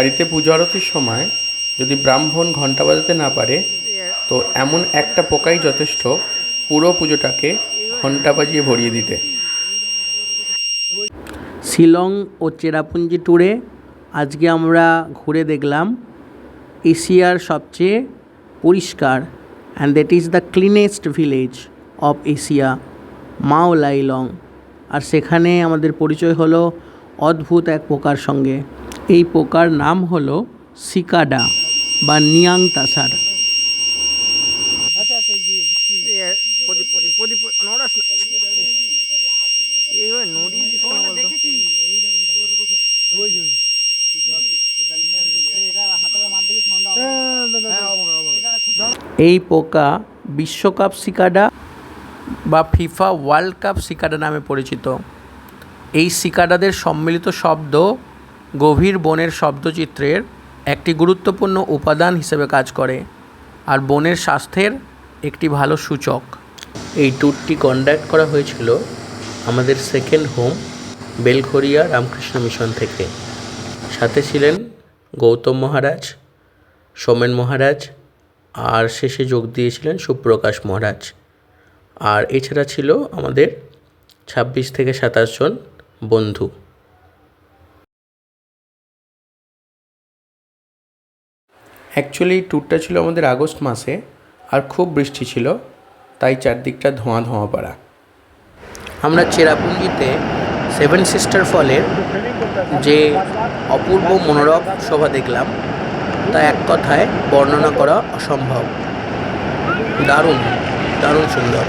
বাড়িতে পুজো আরতির সময় যদি ব্রাহ্মণ ঘণ্টা বাজাতে না পারে, তো এমন একটা পোকাই যথেষ্ট পুরো পুজোটাকে ঘণ্টা বাজিয়ে ভরিয়ে দিতে। শিলং ও চেরাপুঞ্জি ট্যুরে আজকে আমরা ঘুরে দেখলাম এশিয়ার সবচেয়ে পরিষ্কার and that is the cleanest village of Asia Mawlynnong আর সেখানে আমাদের পরিচয় হলো অদ্ভুত এক পোকার সঙ্গে। এই পোকার নাম হলো সিকাডা বা নিয়াং তাসার? এই পোকা বিশ্বকাপ সিকাডা বা ফিফা ওয়ার্ল্ড কাপ সিকাডা নামে পরিচিত এই সিকাডাদের সম্মিলিত শব্দ গভীর বনের শব্দচিত্রের একটি গুরুত্বপূর্ণ উপাদান হিসেবে কাজ করে, আর বনের স্বাস্থ্যের একটি ভালো সূচক। এই ট্যুরটি কন্ডাক্ট করা হয়েছিল আমাদের second home Belgharia Ramakrishna Mission থেকে। সাথে ছিলেন গৌতম মহারাজ, সোমেন মহারাজ, আর শেষে যোগ দিয়েছিলেন সুপ্রকাশ মহারাজ। আর এছাড়া ছিল আমাদের ছাব্বিশ থেকে সাতাশ জন বন্ধু। অ্যাকচুয়ালি ট্যুরটা ছিল আমাদের আগস্ট মাসে, আর খুব বৃষ্টি ছিল, তাই চারদিকটা ধোঁয়া ধোঁয়া পাড়া। আমরা চেরাপুঞ্জিতে সেভেন সিস্টার ফলের যে অপূর্ব মনোরম শোভা দেখলাম, তা এক কথায় বর্ণনা করা অসম্ভব। দারুণ দারুণ সুন্দর।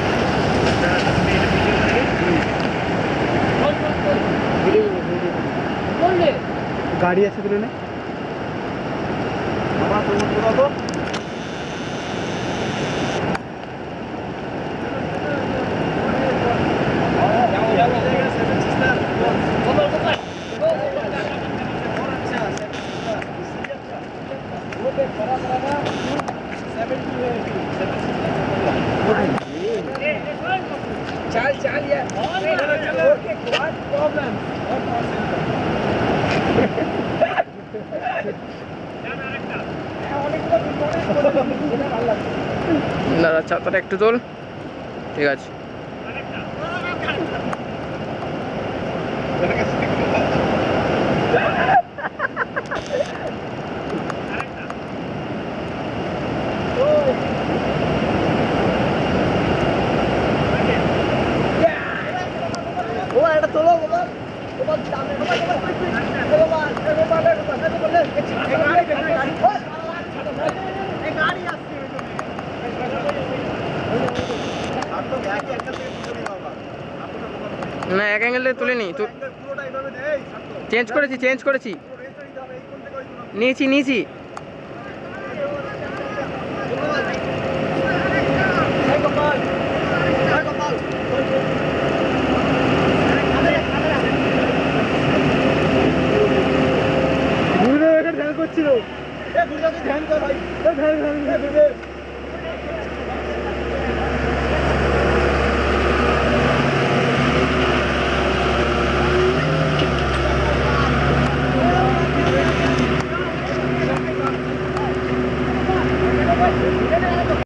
গাড়ি আছে তুলে Burada تعال تعال يا problem. দাদা ছাতাটা একটু তোল। ঠিক আছে। না, এক অ্যাঙ্গেলে তুলিনি চেঞ্জ করেছি চেঞ্জ করেছি। নিয়েছি নিয়েছি। ধ্যান করছিল। ধ্যান ধ্যান ধ্যান।